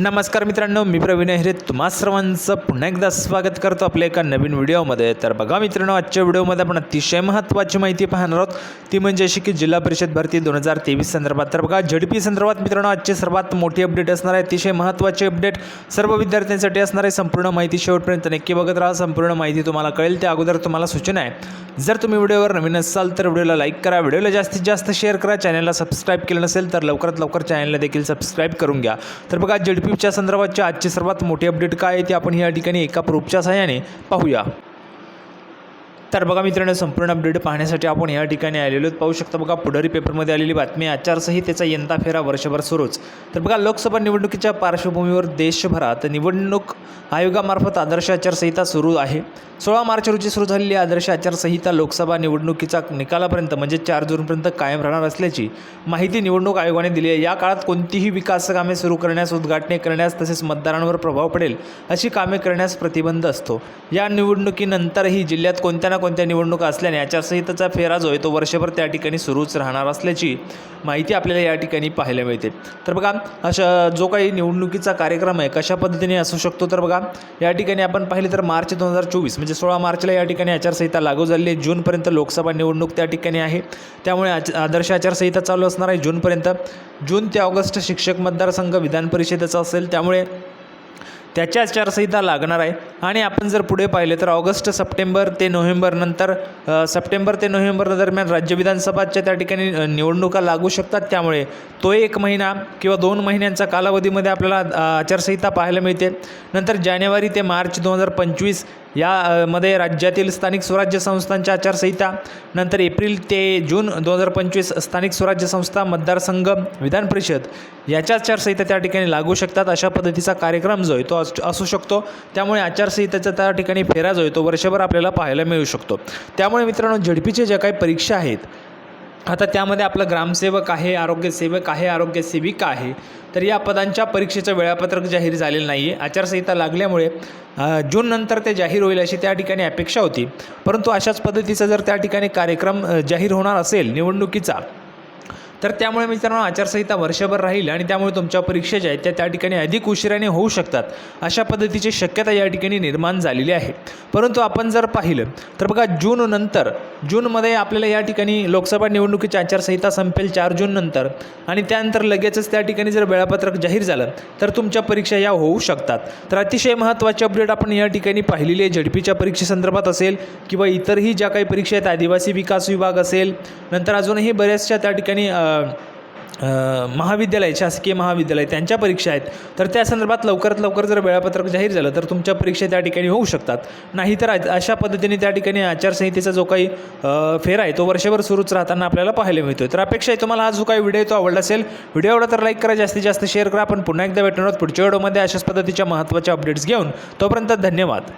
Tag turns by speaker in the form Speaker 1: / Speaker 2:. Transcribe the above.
Speaker 1: नमस्कार मित्रांनो मी प्रवीण हिरे तुम्हा सर्वांचं पुन्हा एकदा स्वागत करतो आपल्या एका नवीन व्हिडिओमध्ये. तर बघा मित्रांनो आजच्या व्हिडिओमध्ये आपण अतिशय महत्त्वाची माहिती पाहणार आहोत. ती म्हणजे अशी की जिल्हा परिषद भरती दोन हजार तेवीस संदर्भात. तर बघा झडपी संदर्भात मित्रांनो आजची सर्वात मोठी अपडेट असणार आहे. अतिशय महत्त्वाची अपडेट सर्व विद्यार्थ्यांसाठी असणार आहे. संपूर्ण माहिती शेवटपर्यंत नक्की बघत राहा. संपूर्ण माहिती तुम्हाला कळेल. त्या अगोदर तुम्हाला सूचना आहे. जर तुम्ही व्हिडिओवर नवीन असाल तर व्हिडिओला लाईक करा. व्हिडिओला जास्तीत जास्त शेअर करा. चॅनलला सबस्क्राईब केलं नसेल तर लवकरात लवकर चॅनलला देखील सबस्क्राईब करून घ्या. तर बघा झडपी झडपीच्या संदर्भातची आजची सर्वात मोठी अपडेट काय आहे ते आपण या ठिकाणी एका प्रूफच्या सहाय्याने पाहूया. तर बघा मित्रांनो संपूर्ण अपडेट पाहण्यासाठी आपण या ठिकाणी आलेलो आहोत. पाहू शकता बघा पुढारी पेपरमध्ये आलेली बातमी आचारसंहितेचा यंदा फेरा वर्षभर सुरूच. तर बघा लोकसभा निवडणुकीच्या पार्श्वभूमीवर देशभरात निवडणूक आयोगामार्फत आदर्श आचारसंहिता सुरू आहे. सोळा मार्च रोजी सुरू झालेली आदर्श आचारसंहिता लोकसभा निवडणुकीचा निकालापर्यंत म्हणजे चार जूनपर्यंत कायम राहणार असल्याची माहिती निवडणूक आयोगाने दिली आहे. या काळात कोणतीही विकास कामे सुरू करण्यास उद्घाटने करण्यास तसेच मतदारांवर प्रभाव पडेल अशी कामे करण्यास प्रतिबंध असतो. या निवडणुकीनंतरही जिल्ह्यात कोणत्या ना कोणत्या निवडणुका असल्याने आचारसंहितेचा फेरा जो आहे तो वर्षभर त्या ठिकाणी सुरूच राहणार असल्याची माहिती आपल्याला या ठिकाणी पाहायला मिळते. तर बघा अशा जो काही निवडणुकीचा कार्यक्रम आहे कशा पद्धतीने असू शकतो? तर बघा या ठिकाणी आपण पाहिले तर मार्च दोन हजार चोवीस म्हणजे सोळा मार्चला या ठिकाणी आचारसंहिता लागू झालेली आहे. जूनपर्यंत लोकसभा निवडणूक त्या ठिकाणी आहे. त्यामुळे आच आदर्श आचारसंहिता चालू असणार आहे जूनपर्यंत जून ते ऑगस्ट शिक्षक मतदारसंघ विधान परिषदेचा असेल. त्यामुळे त्याची आचारसंहिता लागणार आहे. आणि आपण जर पुढे पाहिले तर ऑगस्ट सप्टेंबर ते नोव्हेंबर नंतर सप्टेंबर ते नोव्हेंबर दरम्यान राज्य विधानसभाच्या त्या ठिकाणी निवडणुका लागू शकतात. त्यामुळे तो एक महिना किंवा दोन महिन्यांचा कालावधीमध्ये आपल्याला आचारसंहिता पाहायला मिळते. नंतर जानेवारी ते मार्च दोन हजार पंचवीस यामध्ये राज्यातील स्थानिक स्वराज्य संस्थांच्या आचारसंहिता नंतर एप्रिल ते जून दोन हजार पंचवीस स्थानिक स्वराज्य संस्था मतदारसंघ विधान परिषद याच्या आचारसंहिता त्या ठिकाणी लागू शकतात अशा पद्धतीचा कार्यक्रम जो आहे तो अस- असू शकतो. त्यामुळे आचारसंहितेचा त्या ठिकाणी फेरा जो आहे तो वर्षभर आपल्याला पाहायला मिळू शकतो. त्यामुळे मित्रांनो झडपीचे ज्या काही परीक्षा आहेत आता त्यामध्ये आपलं ग्रामसेवक आहे आरोग्यसेवक आहे आरोग्यसेविका आहे. तर या पदांच्या परीक्षेचं वेळापत्रक जाहीर झालेलं नाही आहे आचारसंहिता लागल्यामुळे जूननंतर ते जाहीर होईल अशी त्या ठिकाणी अपेक्षा होती. परंतु अशाच पद्धतीचा जर त्या ठिकाणी कार्यक्रम जाहीर होणार असेल निवडणुकीचा तर त्यामुळे मित्रांनो आचारसंहिता वर्षभर राहील आणि त्यामुळे तुमच्या परीक्षा ज्या आहेत त्या त्या ठिकाणी अधिक उशिराने होऊ शकतात. अशा पद्धतीची शक्यता या ठिकाणी निर्माण झालेली आहे. परंतु आपण जर पाहिलं तर बघा जून नंतर जूनमध्ये आपल्याला या ठिकाणी लोकसभा निवडणुकीची आचारसंहिता संपेल चार जून नंतर आणि त्यानंतर लगेचच त्या ठिकाणी जर वेळापत्रक जाहीर झालं तर तुमच्या परीक्षा या होऊ शकतात. तर अतिशय महत्त्वाची अपडेट आपण या ठिकाणी पाहिलेली आहे. झडपीच्या परीक्षेसंदर्भात असेल किंवा इतरही ज्या काही परीक्षा आहेत आदिवासी विकास विभाग असेल नंतर अजूनही बऱ्याचशा त्या ठिकाणी महाविद्यालय शासकीय महाविद्यालय त्यांच्या परीक्षा आहेत. तर त्या संदर्भात लवकरात लवकर जर वेळापत्रक जाहीर झालं तर तुमच्या परीक्षा त्या ठिकाणी होऊ शकतात. नाहीतर तर अशा पद्धतीने त्या ठिकाणी आचारसंहितेचा जो काही फेर फेरा आहे तो वर्षभर सुरूच राहताना आपल्याला पाहायला मिळतो तर अपेक्षा आहे तुम्हाला हा जो काही व्हिडिओ तो आवडला असेल व्हिडिओ आवडला तर लाईक करा जास्तीत जास्त शेअर करा. आपण पुन्हा एकदा भेटणार आहोत पुढच्या व्हिडिओमध्ये अशाच पद्धतीच्या महत्त्वाच्या अपडेट्स घेऊन. तोपर्यंत धन्यवाद.